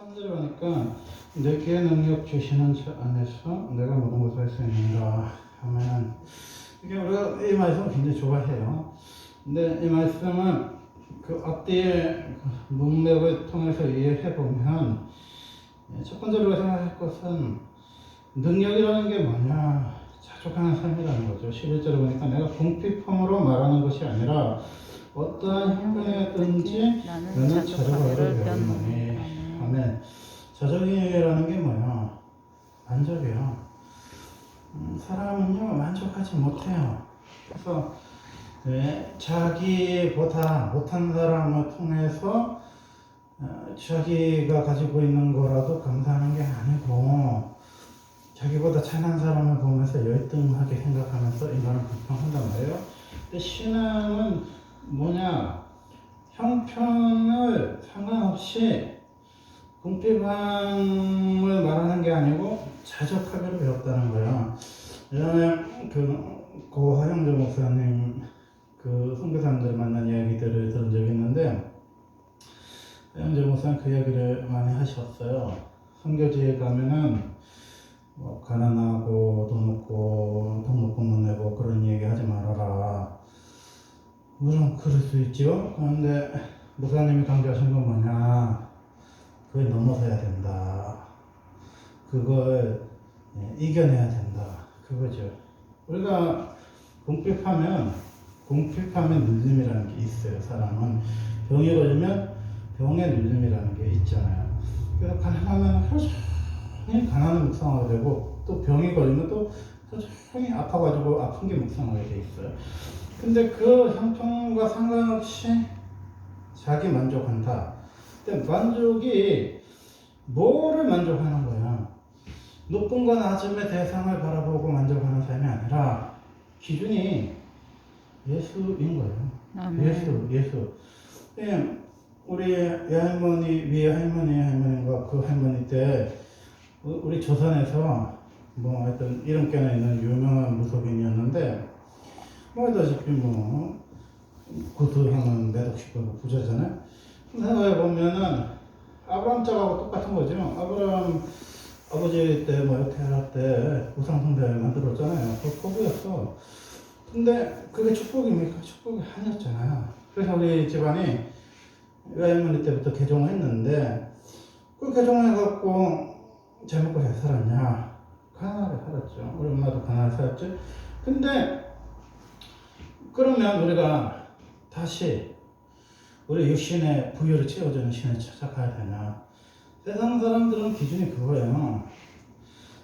3절에 보니까 내게 능력 주시는 자 안에서 내가 모든 것을 할수 있는가 하면 이게 우리가 이 말씀을 굉장히 좋아해요. 근데 이 말씀은 그 앞뒤의 그 문맥을 통해서 이해해 보면 첫 번째로 생각할 것은 능력이라는 게 뭐냐 자족하는 삶이라는 거죠. 11절에 보니까 내가 궁핍함으로 말하는 것이 아니라 어떠한 형편에든지 나는 자족하기를 배웠노니 아멘. 자족이라는 게 뭐야? 만족이야. 음, 사람은요 만족하지 못해요. 그래서 네, 자기보다 못한 사람을 통해서 어, 자기가 가지고 있는 거라도 감사하는 게 아니고 자기보다 착한 사람을 보면서 열등하게 생각하면서 인간을 비평한단 말이에요. 근데 신앙은 뭐냐? 형편을 상관없이 궁핍함을 말하는 게 아니고 자족하기로 배웠다는 거야. 예전에 그 고하영조 목사님 그 선교사님들 만난 이야기들을 들은 적이 있는데 하영조 목사님 그 이야기를 많이 하셨어요. 선교지에 가면은 뭐 가난하고 돈 없고 등록금 못 내고 그런 얘기 하지 말아라. 물론 그럴 수 있죠. 그런데 목사님이 강조하신 건 뭐냐? 그걸 넘어서야 된다. 그걸 예, 이겨내야 된다. 그거죠. 우리가 궁핍하면 궁핍하면 눌림이라는 게 있어요. 사람은 병이 걸리면 병의 눌림이라는 게 있잖아요. 그래서 가난하면 하루 종일 가난을 묵상하게 되고 또 병이 걸리면 또 하루 종일 아파가지고 아픈 게 묵상하게 돼 있어요. 근데 그 형편과 상관없이 자기 만족한다. 만족이 뭐를 만족하는 거야? 높음과 낮음의 대상을 바라보고 만족하는 삶이 아니라 기준이 예수인 거예요. 아멘. 예수, 예수. 예, 우리 할머니, 위에 할머니, 할머니가 그 할머니 때 우- 우리 조선에서 뭐 하여튼 이름께나 있는 유명한 무속인이었는데 뭐 알다시피 뭐 구두형은 매독시키고 부자잖아요. 생각해 보면은 아브라함 짝하고 똑같은 거죠. 아브라함 아버지 때뭐 테라 때 우상숭배를 만들었잖아요. 그 포부였어. 근데 그게 축복입니까? 축복이 아니었잖아요. 그래서 우리 집안이 할머니 때부터 개종을 했는데 그 개종을 해갖고 잘 먹고 잘 살았냐? 가난하게 살았죠. 우리 엄마도 가난하게 살았죠. 근데 그러면 우리가 다시 우리 육신의 부여를 채워주는 신을 찾아가야 되나? 세상 사람들은 기준이 그거예요.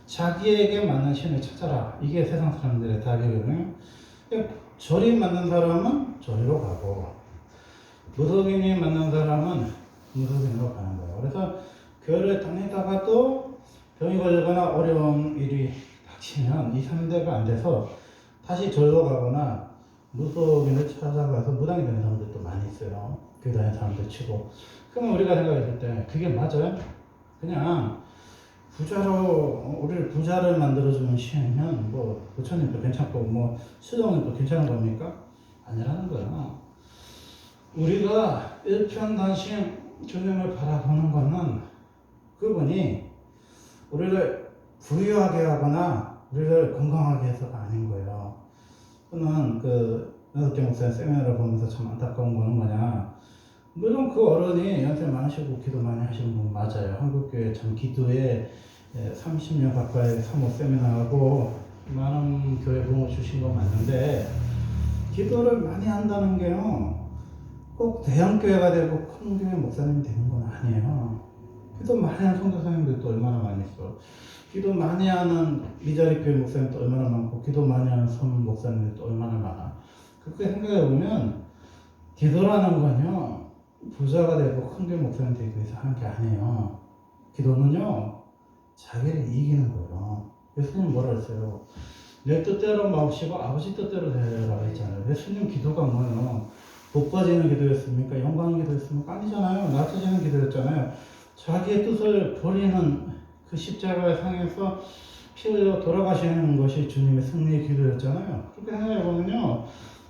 자기에게 맞는 신을 찾아라. 이게 세상 사람들의 답이거든요. 절이 맞는 사람은 절로 가고, 무속인이 맞는 사람은 무속인으로 가는 거예요. 그래서 교회를 다니다가도 병이 걸리거나 어려운 일이 닥치면 이 3대가 안 돼서 다시 절로 가거나 무속인을 찾아가서 무당이 되는 사람들도 많이 있어요. 다니는 사람들 치고. 그러면 우리가 생각했을 때 그게 맞아요? 그냥 부자로 우리를 부자를 만들어주는 신이면 뭐 부처님도 괜찮고 뭐 수정님도 괜찮은 겁니까? 아니라는 거예요. 우리가 일편단심 주님을 바라보는 것은 그분이 우리를 부유하게 하거나 우리를 건강하게 해서가 아닌 거예요. 저는 그 여섯 개 목사님 세미나를 보면서 참 안타까운 거는 뭐냐. 물론 그 어른이 연세 많으시고 기도 많이 하시는 분 맞아요. 한국교회 참 기도에 30년 가까이 사모 세미나하고 많은 교회 부모 주신 거 맞는데 기도를 많이 한다는 게요. 꼭 대형교회가 되고 큰 교회 목사님이 되는 건 아니에요. 기도 많이 하는 선교사님들도 얼마나 많이 있어. 기도 많이 하는 미자리 교회 목사님도 얼마나 많고 기도 많이 하는 선 목사님들도 얼마나 많아. 그렇게 생각해 보면 기도라는 건요. 부자가 되고 큰 교회 목사님 되기 위해서 하는 게 아니에요. 기도는요. 자기를 이기는 거예요. 예수님 뭐라 했어요? 내 뜻대로 마옵시고 아버지 뜻대로 되라 했잖아요. 예수님 기도가 뭐예요? 높아지는 기도였습니까? 영광의 기도였습니까? 아니잖아요. 낮아지는 기도였잖아요. 자기의 뜻을 버리는 그 십자가의 상에서 피 흘려 돌아가시는 것이 주님의 승리의 기도였잖아요. 그렇게 생각해 보면요.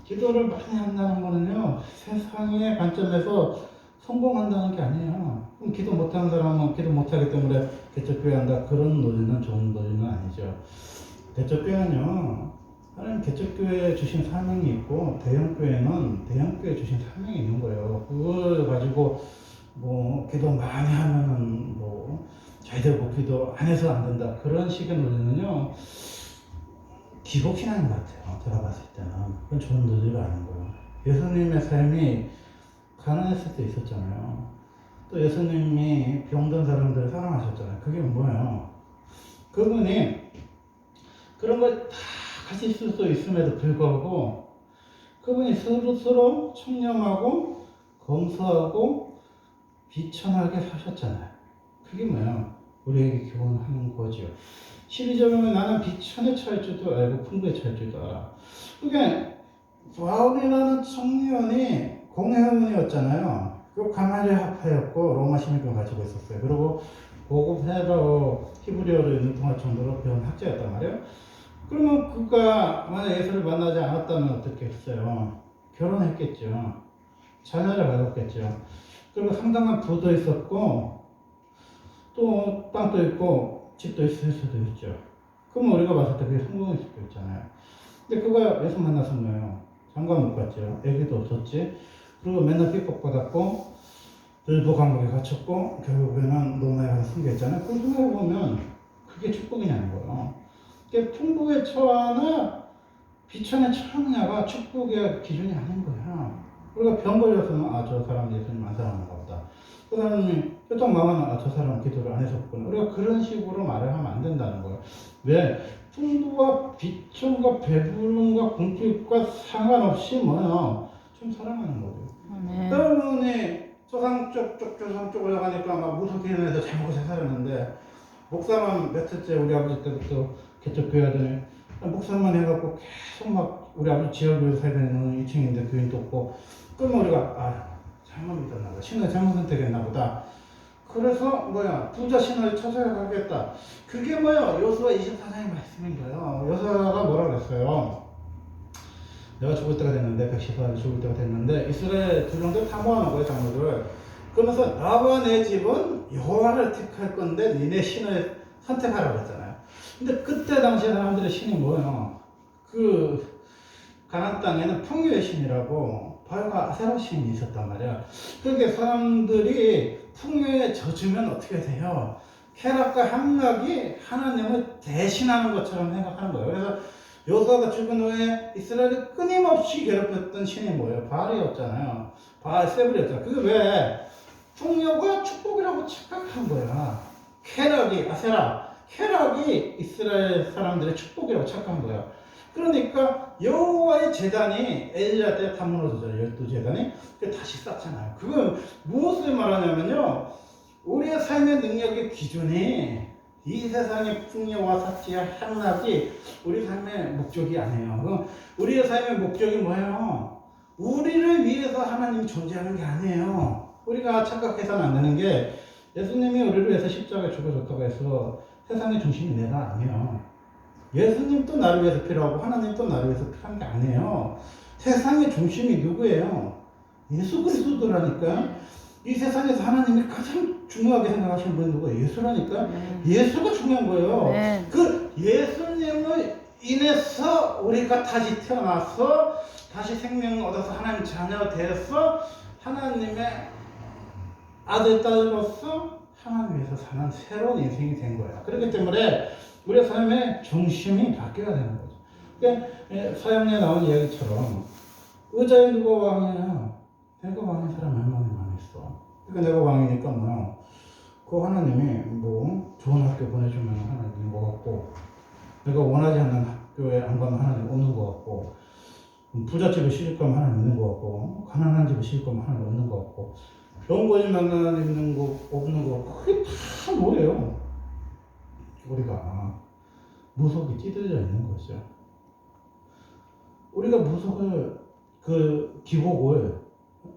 기도를 많이 한다는 거는요. 세상의 관점에서 성공한다는 게 아니에요. 그럼 기도 못하는 사람은 기도 못하기 때문에 개척교회 한다. 그런 논리는 좋은 논리는 아니죠. 개척교회는요, 하나님 개척교회에 주신 사명이 있고, 대형교회는 대형교회에 주신 사명이 있는 거예요. 그걸 가지고, 뭐, 기도 많이 하면은, 뭐, 잘 되고 기도 안 해서 안 된다. 그런 식의 논리는요, 기복신앙인 것 같아요. 제가 봤을 때는. 그건 좋은 논리가 아닌 거예요. 예수님의 삶이 가난했을 때 있었잖아요. 또 예수님이 병든 사람들을 사랑하셨잖아요. 그게 뭐예요? 그분이 그런 걸 다 같이 있을 수 있음에도 불구하고 그분이 서로 서로 청렴하고 검소하고 비천하게 사셨잖아요. 그게 뭐예요? 우리에게 교훈하는 거죠. 12절에 나는 비천에 처할 줄도 알고 풍부에 처할 줄도 알아. 그게 바울이라는 청년이 공회원이었잖아요. 그 가마리 학파였고 로마 시민권 가지고 있었어요. 그리고 고급 헤brai어 히브리어를 능통할 정도로 배운 학자였단 말이에요. 그러면 그가 만약 예수를 만나지 않았다면 어떻게 했어요? 결혼했겠죠. 자녀를 가졌겠죠. 그리고 상당한 부도 있었고 또 땅도 있고 집도 있을 수도 있죠. 그러면 우리가 봤을 때 그게 성공일 수도 있잖아요. 근데 예수 만나서 뭐예요? 장가 못 갔죠. 애기도 없었지. 그리고 맨날 삐걱받았고 일부 감옥에 갇혔고 결국에는 로마에 가서 숨겼잖아요. 그 생각해보면 그게 축복이냐는 거예요. 그게 풍부에 처하나 비천에 처하느냐가 축복의 기준이 아닌 거야. 우리가 병 걸려서는 아 저 사람 예수님 안 사랑하는가 보다. 그 사람이 망하면 아저 사람 기도를 안 했었구나. 우리가 그런 식으로 말을 하면 안 된다는 거예요. 왜? 풍부와 비천과 배부름과 궁핍과 상관없이 뭐요? 좀 사랑하는 거죠. 네. 때문에 조상 쪽, 쪽, 조상 쪽으로 가니까 막 무섭게 해서 잘 먹고 잘 살았는데 목사만 몇 해째 우리 아버지 때부터 개척교회 하더니 목사만 해갖고 계속 막 우리 아버지 지역으로 살고 있는 2층인데 교인도 없고 그러면 우리가 아 잘못 믿었나 보다 신을 잘못 선택했나 보다 그래서 뭐야 부자 신을 찾아가겠다. 그게 뭐야 여수와 24장의 말씀인 거예요 여수가 뭐라 그랬어요? 내가 죽을 때가 됐는데 백시사를 죽을 때가 됐는데 이스라엘 두령들 다 모아놓은 거예요 장로들. 그러면서 나와 내 집은 여호와를 택할 건데 니네 신을 선택하라고 했잖아요. 근데 그때 당시에 사람들의 신이 뭐예요? 그 가나안 땅에는 풍요의 신이라고 바알과 아세라 신이 있었단 말이야. 그렇게 사람들이 풍요에 젖으면 어떻게 돼요 쾌락과 향락이 하나님을 대신하는 것처럼 생각하는 거예요 그래서 여호수아가 죽은 후에 이스라엘을 끊임없이 괴롭혔던 신이 뭐예요? 바알이었잖아요. 바알 세불이었잖아요. 그게 왜? 풍요가 축복이라고 착각한 거야. 쾌락이 아세라, 쾌락이 이스라엘 사람들의 축복이라고 착각한 거야. 그러니까 여호와의 재단이 엘리야 때다 무너졌잖아요. 열두 재단이. 그 다시 쌓잖아요. 그건 무엇을 말하냐면요. 우리의 삶의 능력의 기준이 이 세상의 풍요와 사치와 향락이 우리 삶의 목적이 아니에요. 우리의 삶의 목적이 뭐예요? 우리를 위해서 하나님이 존재하는 게 아니에요. 우리가 착각해서는 안 되는 게 예수님이 우리를 위해서 십자가에 죽어줬다고 해서 세상의 중심이 내가 아니에요. 예수님도 나를 위해서 필요하고 하나님도 나를 위해서 필요한 게 아니에요. 세상의 중심이 누구예요? 예수 그리스도라니까. 이 세상에서 하나님이 가장 중요하게 생각하시는 분이 누구예요? 예수라니까. 네. 예수가 중요한 거예요. 네. 그 예수님을 인해서 우리가 다시 태어나서 다시 생명을 얻어서 하나님 자녀 돼서 하나님의 아들 딸로서 하나님 위해서 사는 새로운 인생이 된 거야. 그렇기 때문에 우리의 삶의 중심이 바뀌어야 되는 거죠. 그러니까 예, 서양에 나온 이야기처럼 의자에 누가 왕이야? 내가 왕인 사람 얼마나 많이 있어. 그러니까 내가 왕이니까 뭐야? 그 하나님이 뭐 좋은 학교 보내주면 하나님 뭐 같고 내가 원하지 않는 학교에 안 가면 하나님 없는 것 같고 부잣집에 시집 가면 하나님 있는 것 같고 가난한 집에 시집 가면 하나님 없는 것 같고 병 걸리면 하나님 있는 거 없는 거 그게 다 뭐예요? 우리가 무속이 찌들려 있는 거죠. 우리가 무속을 그 기복을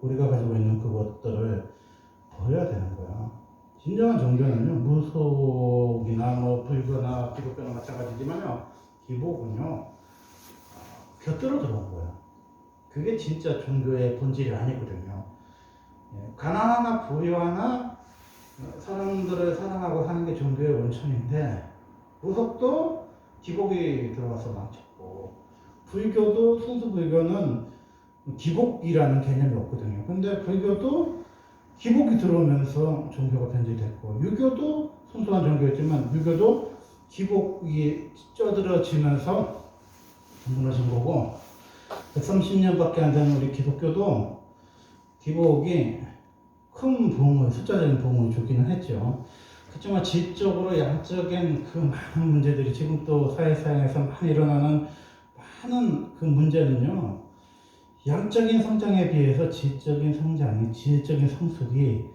우리가 가지고 있는 그것들을 버려야 되는 거야. 진정한 종교는요, 무속이나 뭐 불교나 기독교나 마찬가지지만요, 기복은요, 어, 곁들어 들어온 거야. 그게 진짜 종교의 본질이 아니거든요. 예, 가난하나 부유하나 사람들을 사랑하고 사는 게 종교의 원천인데 무속도 기복이 들어와서 망쳤고 불교도 순수 불교는 기복이라는 개념이 없거든요. 근데 불교도 기복이 들어오면서 종교가 변질됐고 유교도 순수한 종교였지만 유교도 기복이 쪄들어지면서 무너진 거고 130년밖에 안 되는 우리 기독교도 기복이 큰 부흥을 숫자적인 부흥을 주기는 했죠. 그렇지만 질적으로 양적인 그 많은 문제들이 지금 또 사회상에서 많이 일어나는 많은 그 문제는요. 양적인 성장에 비해서 질적인 성장이 질적인 성숙이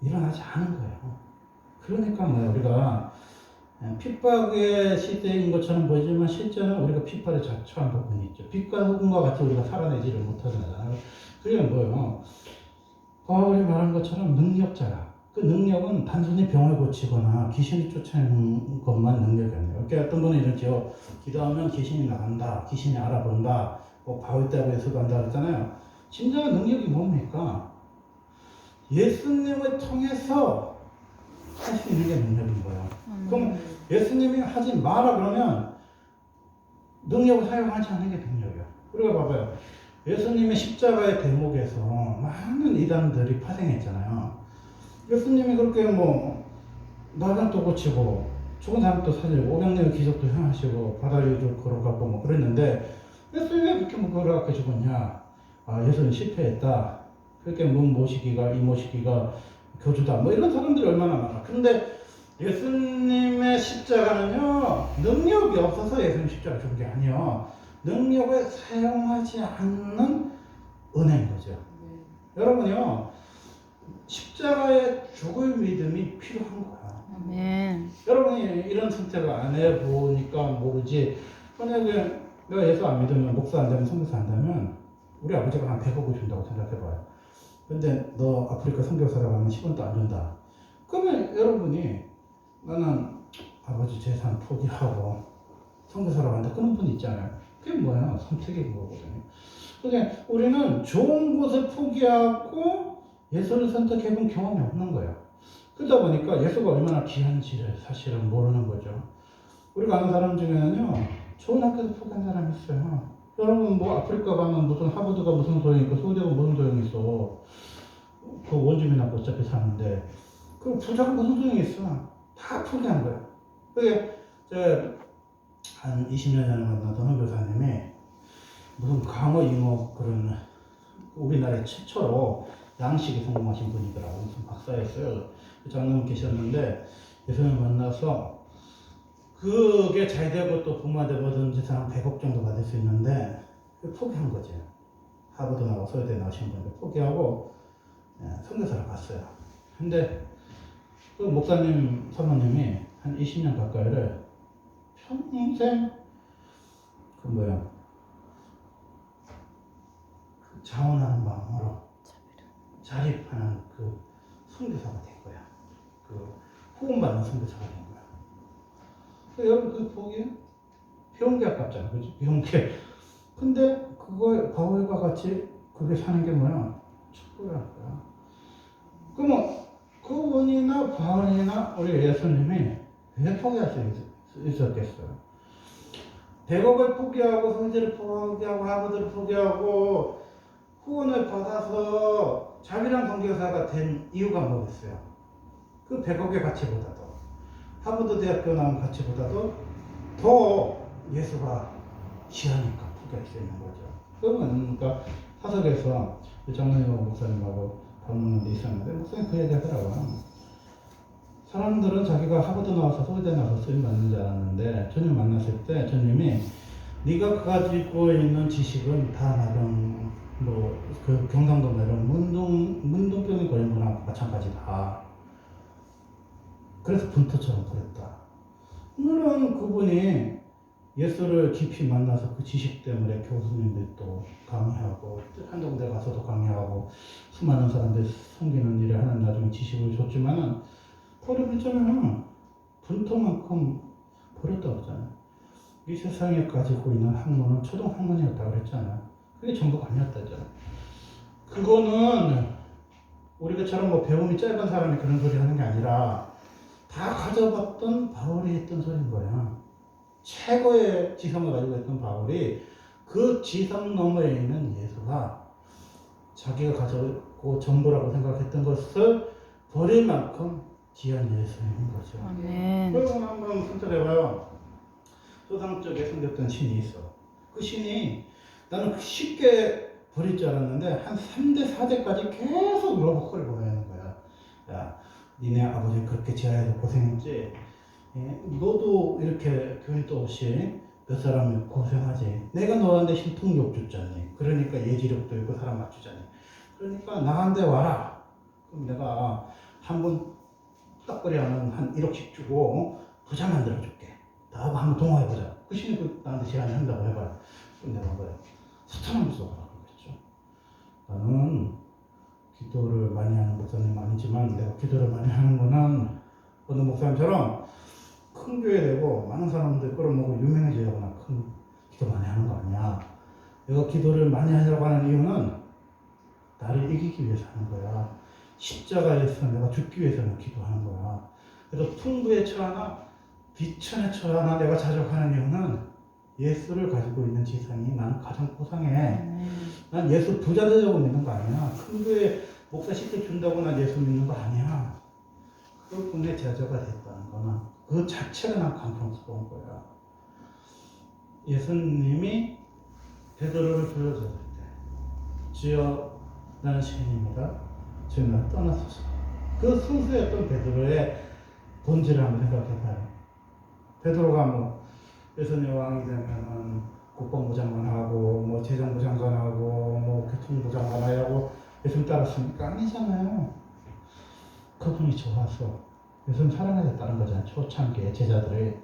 일어나지 않은 거예요. 그러니까 뭐예요 우리가 핍박의 시대인 것처럼 보이지만 실제는 우리가 핍박에 자초한 부분이 있죠. 빛과 흑과 같이 우리가 살아내지를 못하잖아요. 그게 뭐예요? 바울이 말한 것처럼 능력자야. 그 능력은 단순히 병을 고치거나 귀신이 쫓아내는 것만 능력이 아니에요. 그러니까 어떤 분은 이러죠. 기도하면 귀신이 나간다. 귀신이 알아본다. 뭐 바울 때문에 간다 그랬잖아요. 진정한 능력이 뭡니까? 예수님을 통해서 할 수 있는 게 능력인 거예요. 그럼 예수님이 하지 마라 그러면 능력을 사용하지 않는 게 능력이야. 우리가 봐봐요. 예수님의 십자가의 대목에서 많은 이단들이 파생했잖아요. 예수님이 그렇게 뭐 나병도 고치고 죽은 사람도 살리고 500년의 기적도 행하시고 바다 위로 걸어가고 뭐 그랬는데 예수님이 왜 그렇게 뭐 걸어가고 죽었냐? 아 예수님 실패했다. 그렇게 문 모시기가 이 모시기가 교주다. 뭐 이런 사람들이 얼마나 많아. 근데 예수님의 십자가는요 능력이 없어서 예수님 십자가 죽은 게 아니요 능력을 사용하지 않는 은혜인 거죠. 여러분요 십자가에 죽을 믿음이 필요한 거야. 아멘. 여러분이 이런 선택을 안 해보니까 모르지. 만약에 내가 예수 안 믿으면 목사 안 되면 선교사 안 되면 우리 아버지가 한 100억을 준다고 생각해봐요. 근데 너 아프리카 선교사라고 하면 10원도 안 준다. 그러면 여러분이 나는 아버지 재산 포기하고 선교사라고 한다. 그런 분 있잖아요. 그게 뭐야? 선택의 거거든요. 그러니까 우리는 좋은 곳을 포기하고 예수를 선택해본 경험이 없는 거예요. 그러다 보니까 예수가 얼마나 귀한지를 사실은 모르는 거죠. 우리가 아는 사람 중에는요, 좋은 학교도 포기한 사람이 있어요. 여러분, 뭐, 아프리카 가면 무슨 하버드가 무슨 소용이 있고, 소대가 무슨 소용이 있어. 그 원주민하고 어차피 사는데, 그 부자가 무슨 소용이 있어. 다 포기한 거야. 그게, 제, 한 20년 전에 만났던 한 교사님이 무슨 강어 잉어 그런 우리나라의 최초로 양식에 성공하신 분이더라고요. 무슨 박사였어요. 장로님 계셨는데 예수님 만나서 그게 잘 되고 또 받은 재산 한 100억 정도 받을 수 있는데 포기한 거지. 하버드 나고 서울대 나오신 분인데 포기하고 예, 선교사를 갔어요. 근데 그 목사님 사모님이 한 20년 가까이를 평생 그 뭐야 그 자원하는 마음으로 자립하는 그 선교사가 된 거야. 그 후원받는 선교사가 된 거야. 그 여러분 그 보기에 배운 게 아깝잖아, 그지? 배운 게. 근데 그거 바울과 같이 그게 사는 게 뭐야? 거야. 그러면 그분이나 바울이나 우리 예수님이 왜 있- 있었겠어요? 100억을 포기하고 성질을 포기하고 하버드를 포기하고 후원을 받아서 자비랑 선교사가 된 이유가 뭐겠어요? 그 100억의 가치보다도 하버드 대학교 나온 가치보다도 더 예수가 귀하니까 포기할 수 있는 거죠. 그러면 그러니까 사석에서 장로님하고 목사님하고 데 있었는데 목사님 그 얘기 하더라고요. 사람들은 자기가 하버드 나와서 서울대 나와서 쓰임 받는 줄 알았는데 주님 만났을 때 주님이 네가 가지고 있는 지식은 다 나름 뭐그 경상도 말로 문동 문동병이 걸린 거나 마찬가지다. 그래서 분토처럼 버렸다. 물론 그분이 예수를 깊이 만나서 그 지식 때문에 교수님들도 강의하고 한동 대 가서도 강의하고 수많은 사람들 섬기는 일을 하는 나중에 지식을 줬지만은 버려졌잖아요. 분토만큼 버렸다고 했잖아요. 이 세상에 가지고 있는 학문은 초등 학문이었다고 그랬잖아요. 그게 전부가 아니었다잖아요. 그거는 우리가처럼 뭐 배움이 짧은 사람이 그런 소리 하는 게 아니라 다 가져봤던 바울이 했던 소리인 거야. 최고의 지성을 가지고 있던 바울이 그 지성 너머에 있는 예수가 자기가 가졌고 전부라고 생각했던 것을 버릴 만큼 귀한 예수인 거죠. 아멘. 그리고 한번 생각해봐요. 소상 쪽에 생겼던 신이 있어. 그 신이 나는 그 쉽게 버릴 줄 알았는데 한 3대, 4대까지 계속 러브콜을 보내는 거야. 야, 니네 아버지 그렇게 지하에서 고생했지? 예, 너도 이렇게 교회도 없이 몇 사람이 고생하지. 내가 너한테 신통력 줬잖니. 그러니까 예지력도 있고 사람 맞추잖니. 그러니까 나한테 와라. 그럼 내가 한번 딱거리 하면 한 1억씩 주고 부자 만들어 줄게. 나하고 한번 동화해보자. 그 신이 그 나한테 제안을 한다고 해봐요. 내가 뭐야? 사탄을 무서워라 그랬죠. 나는 기도를 많이 하는 목사님 아니지만 내가 기도를 많이 하는 거는 어느 목사님처럼 큰 교회 되고 많은 사람들 끌어모고 유명해지거나 큰 기도 많이 하는 거 아니야. 내가 기도를 많이 하려고 하는 이유는 나를 이기기 위해서 하는 거야. 십자가에서 내가 죽기 위해서는 기도하는 거야. 그래서 풍부에 처하나 비천에 처하나 내가 자족하는 이유는 예수를 가지고 있는 지상이 나는 가장 고상해. 아멘. 난 예수 부자 되려고 믿는 거 아니야. 큰 교회 목사 시대 준다고 난 예수 믿는 거 아니야. 국내 제자가 됐다는 거는 그 자체가 난 감동스러운 거야. 예수님이 베드로를 불러줬을 때 주여 나는 죄인입니다. 나를 떠나소서. 그 순수했던 베드로의 본질을 한번 생각해봐요. 베드로가 뭐 예수님 왕이 되면은 국방부 장관하고 뭐 재정부 장관하고 뭐 교통부 장관하고 예수님 따랐습니까? 아니잖아요. 그분이 좋아서 예수님 사랑하셨다는 거잖아요. 초창기에 제자들이.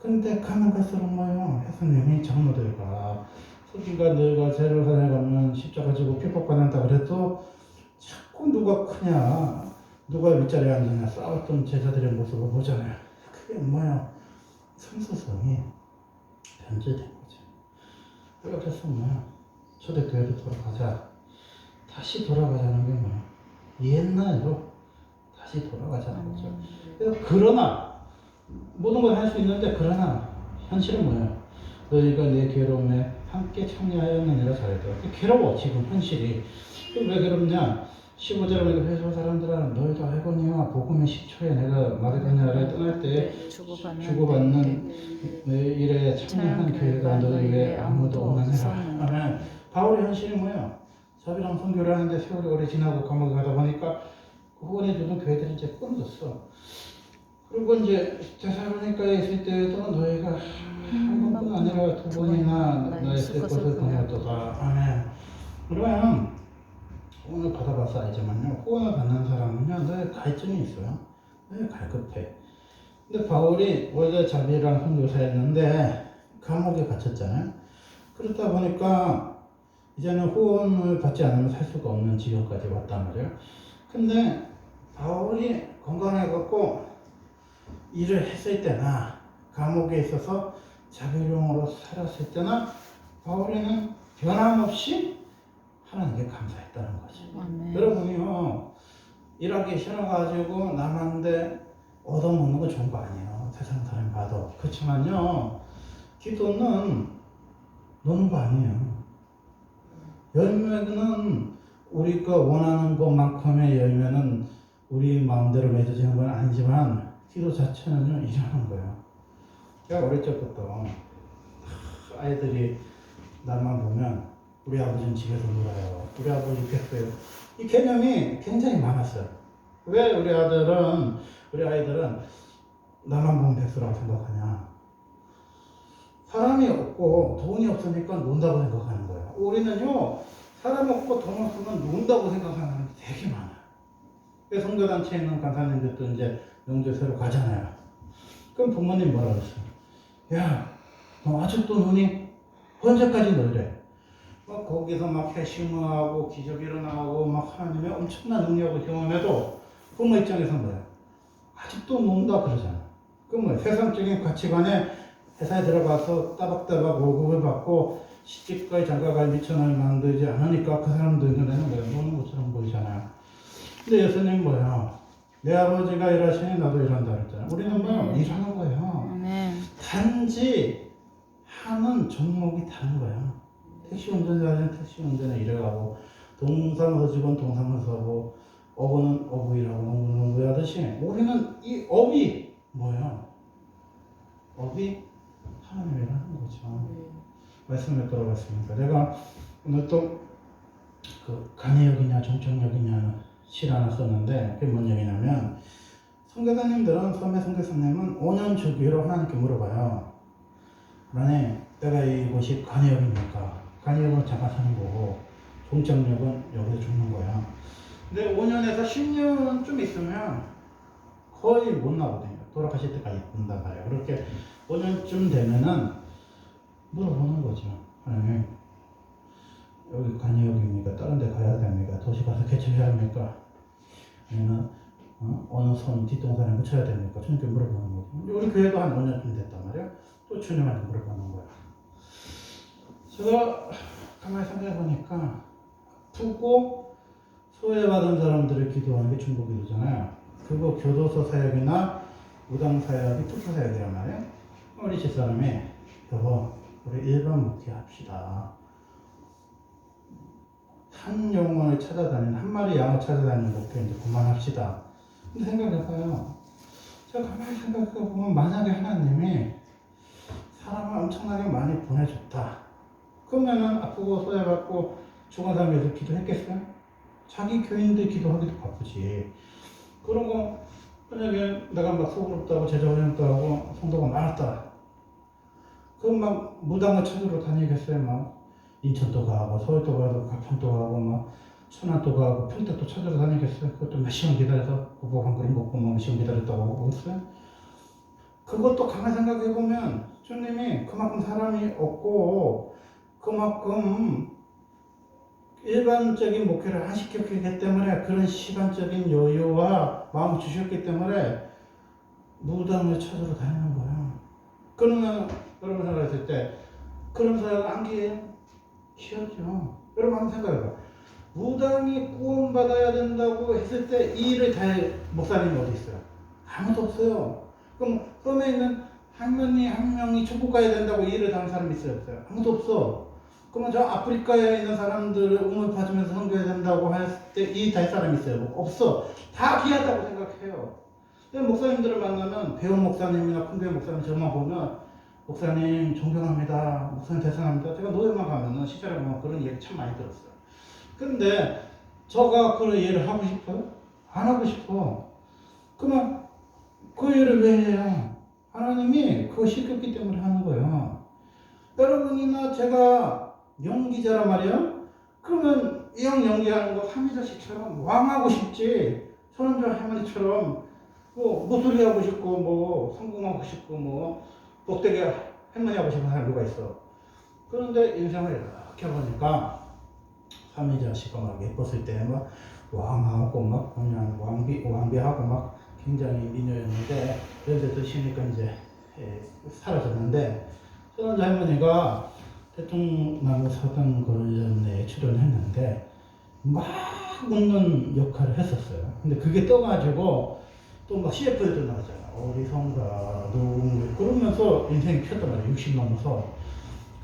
근데 가면 갈수록 뭐예요? 예수님이 장로들과 서기가 너희가 제루살렘 가면 십자가 지고 핍박받는다 그래도 자꾸 누가 크냐 누가 윗자리에 앉느냐 싸웠던 제자들의 모습을 보잖아요. 그게 뭐야? 성수성이 변질된 거죠. 그래서 뭐야? 초대교회로 돌아가자. 다시 돌아가자는 게 뭐야? 옛날로 다시 돌아가자는 거죠. 그래서 그러나 모든 걸 할 수 있는데 그러나 현실은 뭐예요? 너희가 내 괴로움에 함께 참여하였는 내가 잘했다. 괴로워 지금 현실이. 그왜 괴롭냐? 15절에 보니까 회사 사람들아 너희도 알거니와 복음의 10초에 내가 마르다냐를 떠날 때 주고받는 주고받는 내 일에 참여한 교회가 너희 외에 아무도 없느니라. 아멘. 바울의 현실이 뭐예요? 자비랑 선교를 하는데 세월이 오래 지나고 감옥에 가다 보니까 그 후원해 주던 교회들이 이제 끊어졌어. 그리고 이제 테살로니카에 있을 때도 너희가 한 번뿐 아니라 두 번이나 나의 쓸 것을 보내었도다. 아멘. 그러면 후원을 받아봐서 알지만요. 후원을 받는 사람은요, 늘 갈증이 있어요. 늘 갈급해. 근데 바울이 원래 자비랑 선교사였는데 감옥에 갇혔잖아요. 그렇다 보니까 이제는 후원을 받지 않으면 살 수가 없는 지경까지 왔단 말이에요. 근데 바울이 건강해갖고 일을 했을 때나 감옥에 있어서 자비용으로 살았을 때나 바울이는 변함없이 하나님께 감사했다는 거지. 아멘. 여러분이요 일하기 싫어가지고 남한테 얻어먹는 거 좋은 거 아니에요 세상 사람 봐도 그렇지만요 기도는 노는 거 아니에요 열매는 우리가 원하는 것만큼의 열매는 우리 마음대로 맺어지는 건 아니지만 기도 자체는요 일하는 거예요 제가 어릴 적부터 아이들이 나만 보면 우리 아버지는 집에서 놀아요. 우리 아버지 뱃어요. 이 개념이 굉장히 많았어요. 왜 우리 아들은, 우리 아이들은 나만 보면 백수라고 생각하냐. 사람이 없고 돈이 없으니까 논다고 생각하는 거예요. 우리는요, 사람 없고 돈 없으면 논다고 생각하는 사람이 되게 많아요. 그 성교단체에 있는 간사님들도 이제 새로 가잖아요. 그럼 부모님 뭐라 그랬어요? 야, 너 아직도 노니? 언제까지 놀래? 막 거기서 막 회심하고 기적 일어나고 막 하나님의 엄청난 능력을 경험해도 부모 입장에서 뭐야? 아직도 논다 그러잖아. 그럼 뭐 세상적인 가치관에 회사에 들어가서 따박따박 월급을 받고 시집갈 장가갈 미천을 만들지 않으니까 그 사람들 눈에는 뭐야? 노는 것처럼 보이잖아요. 근데 예수님 뭐야? 내 아버지가 일하시니 나도 일한다 그랬잖아. 우리는 뭐 음. 일하는 거예요. 아멘. 단지 하는 종목이 다른 거야. 택시 운전자는 택시 운전에 일해가고 동사무소 하고 어부는 어부 일하고 농부는 농부 하듯이 우리는 이 업이 뭐야? 업이 하는 거죠. 말씀에 들어갔습니다. 내가 오늘 또그 간이역이냐 종청역이냐 실 하나 썼는데 그게 뭔 얘기냐면 선교사님들은 선배 선교사님은 5년 주기로 하나님께 물어봐요. 하나님 내가 이곳이 간이역입니까? 간이역은 잠깐 사는 거고 종청역은 여기서 죽는 거야. 근데 5년에서 10년 좀 있으면 거의 못 나오거든요. 돌아가실 때까지 본단 말이에요. 그렇게 5년쯤 되면은 물어보는 거죠. 하나님, 여기 간이역입니까? 다른 데 가야 됩니까? 도시 가서 개척해야 합니까? 아니면 어? 어느 손 뒷동산에 묻혀야 됩니까? 주님께 물어보는 거죠. 우리 교회도 한 5년쯤 됐단 말이야. 또 주님한테 물어보는 거야. 제가 가만히 생각해 보니까 푸고 소외받은 사람들을 기도하는 게 중보 기도잖아요. 그거 교도소 사역이나 무당 사역이 투표 사역이란 말이에요. 우리 집사람이 여보 우리 일반 목회 합시다. 한 영혼을 찾아다니는 한 마리 양을 찾아다니는 목회 이제 그만합시다. 근데 생각해봐요. 제가 가만히 생각해보면 만약에 하나님이 사람을 엄청나게 많이 보내줬다. 그러면은 아프고 소외받고 죽은 사람 위해서 기도했겠어요? 자기 교인들 기도하기도 바쁘지. 그런 거 만약에 내가 막 소그룹다고 제자훈련다고 성도가 많았다. 그럼 막 무당을 찾으러 다니겠어요? 막 인천도 가고 서울도 가고 가평도 가고 막 천안도 가고 평택도 찾으러 다니겠어요? 그것도 몇 시간 기다려서 국밥 한 그릇 먹고 뭐몇 시간 기다렸다고 오겠어요? 그것도 가만히 생각해 보면 주님이 그만큼 사람이 없고 그만큼 일반적인 목회를 안 시켰기 때문에 그런 시간적인 여유와 마음을 주셨기 때문에 무당을 찾으러 다니는 거야. 그러면 여러분 생각했을 때 그런 사람 안기예요? 키워죠. 여러분 한번 생각해봐. 무당이 구원받아야 된다고 했을 때 이 일을 다할 목사님이 어디 있어요? 아무도 없어요. 그럼 섬에 있는 할머니 한 명이 천국 가야 된다고 이 일을 다 하는 사람이 있어요? 없어요? 아무도 없어. 그러면 저 아프리카에 있는 사람들을 응을 받으면서 선교해야 된다고 했을 때이달 사람이 있어요? 없어. 다 귀하다고 생각해요. 근데 목사님들을 만나면 배운 목사님이나 큰 교회 목사님 저만 보면 목사님 존경합니다. 목사님 대단합니다. 제가 노예만 가면은 시절에 보면 그런 얘기 참 많이 들었어요. 근데 저가 그런 일을 하고 싶어요? 안 하고 싶어. 그러면 그 일을 왜 해요? 하나님이 그거 시켰기 때문에 하는 거예요. 여러분이나 제가 연기자란 말이에요? 그러면 이형 연기하는 거 삼위자식처럼 왕하고 싶지. 손흥조 할머니처럼 뭐 모소리 하고 싶고 뭐 성공하고 싶고 뭐 복되게 할머니 하고 싶은 사람 누가 있어. 그런데 인생을 이렇게 보니까 삼위자식과 막 예뻤을 때막 왕하고 막 그냥 왕비 왕비하고 막 굉장히 미녀였는데 연세도 쉬니까 이제 예, 사라졌는데 손원자 할머니가 대통령 사단 관련에 출연했는데 막 웃는 역할을 했었어요. 근데 그게 떠가지고 또 막 CF에도 나왔잖아. 어리성가, 누군가 그러면서 인생이 폈단 말이야. 60 넘어서.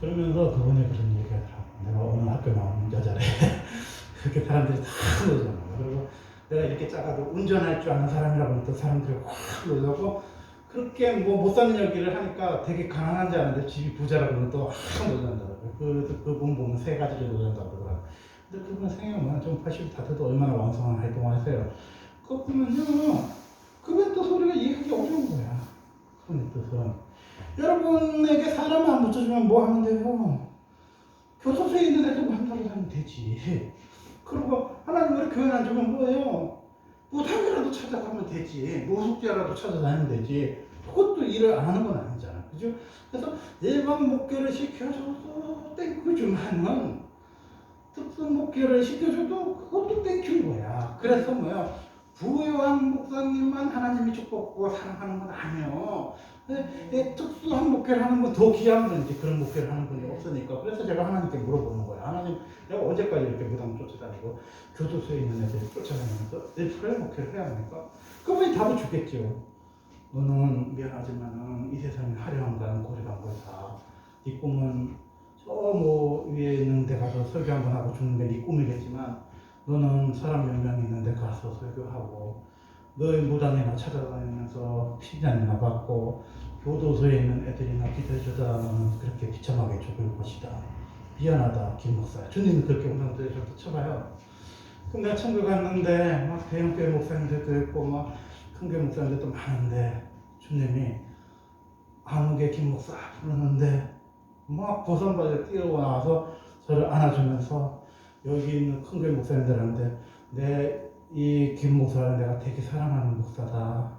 그러면서 그분이 그런 얘기 하더라고. 내가 어느 학교 나오는 여자래. 그렇게 사람들이 다 그러잖아. 그리고 내가 이렇게 작아도 운전할 줄 아는 사람이라고 또 사람들이 확 놀라고 그렇게 뭐 못 사는 얘기를 하니까 되게 가난한 줄 아는데 집이 부자라고 그러면 또확 놀란다 고. 그, 그분 보면 세 가지를 놀란다고 그러더라고. 근데 그분 생각만 좀 80이 다 돼도 얼마나 왕성한 활동을 하세요. 그거 보면요. 그건 또 소리가 이해하기 어려운 거야. 그런 뜻은. 여러분에게 사람 안 붙여주면 뭐 하면 돼요? 교도소에 있는 애들 만나러 다니면 되지. 그리고 하나님 우리 교회 안 주면 뭐예요? 무당이라도 찾아가면 되지. 무속자라도 찾아다니면 되지. 그것도 일을 안 하는 건 아니잖아. 그죠? 그래서 일반 목회를 시켜줘도 땡큐지만은 특수 목회를 시켜줘도 그것도 땡큐인 거야. 그래서 뭐야? 부요한 목사님만 하나님이 축복고 사랑하는 건 아니에요. 예, 예, 특수한 목회를 하는 분더 귀한 분 이제 그런 목회를 하는 분이 없으니까 그래서 제가 하나님께 물어보는 거예요. 하나님 내가 언제까지 이렇게 무당 쫓아다니고 교도소에 있는 애들을 쫓아다니면서 내 그런 목회를 해야 합니까? 그분이 답을 주겠죠. 너는 미안하지만은 이 세상에 화려한 거는 고리간 거다. 네 꿈은 저 뭐 위에 있는 데 가서 설교 한 번 하고 죽는 게 네 꿈이겠지만 너는 사람 몇 명 있는 데 가서 설교하고 너의 무당이나 찾아다니면서 피자이나 받고 교도소에 있는 애들이나 기다려주다 너는 그렇게 비참하게 죽을 것이다. 미안하다 김 목사. 주님이 그렇게 들으셔서 쳐봐요. 내가 천국 갔는데 막 대형 교회 목사님들도 있고 막 큰교회 목사님들도 많은데 주님이 아무개 김 목사 부르는데 막 보선바지에 뛰어나와서 저를 안아주면서 여기 있는 큰교회 목사님들한테 내 이 김 목사를 내가 되게 사랑하는 목사다.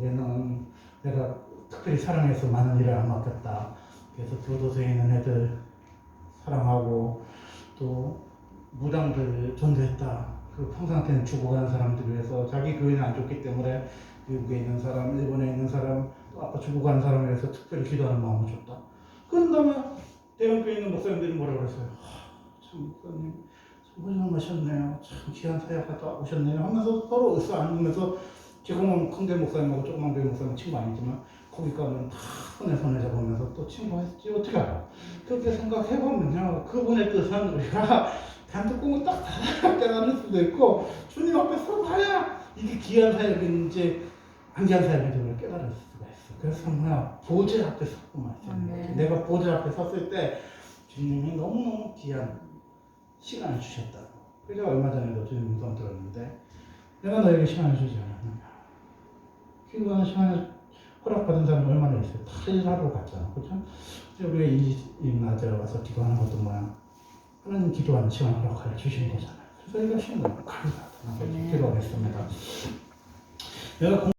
얘는 내가 특별히 사랑해서 많은 일을 안 맡겼다. 그래서 교도소에 있는 애들 사랑하고 또 무당들 전도했다. 그 평상태는 죽어가는 사람들 위해서 자기 교회는 안 좋기 때문에 미국에 있는 사람, 일본에 있는 사람, 또 아까 죽어가는 사람을 위해서 특별히 기도하는 마음을 줬다. 그런 다음에 대형교회 있는 목사님들이 뭐라 그랬어요? 하, 참 목사님 참 훌륭하셨네요. 참 귀한 사역하다 오셨네요. 하면서 서로 으쌰 안으면서 지금은 큰대 목사님하고 조그만 교회 목사님 친구 아니지만 거기 가면 다 손에 손에 잡으면서 또 친구 했지 어떻게 알아? 그렇게 생각해보면요 그분의 뜻은 우리가 단독 공은 딱 깨달을 수도 있고 주님 앞에 서봐야 이게 귀한 사역인지 안 귀한 사역인지 우리가 깨달을 수가 있어. 그래서 뭐야 보좌 앞에 섰구만 아멘. 내가 보좌 앞에 섰을 때 주님이 너무너무 귀한 시간을 주셨다고. 그래서 얼마 전에도 주님 무덤 들었는데 내가 너에게 시간을 주지 않았느냐. 기도하는 시간을 허락받은 사람이 얼마나 있어요? 다 일하러 갔잖아. 그렇죠? 우리가 이, 이 낮에 와서 기도하는 것도 뭐야 하나님 기도하는 시간 허락하여 주신 거잖아요. 그래서 이거 쉬운 거예요. 감사하다 아멘. 기도하겠습니다. 내가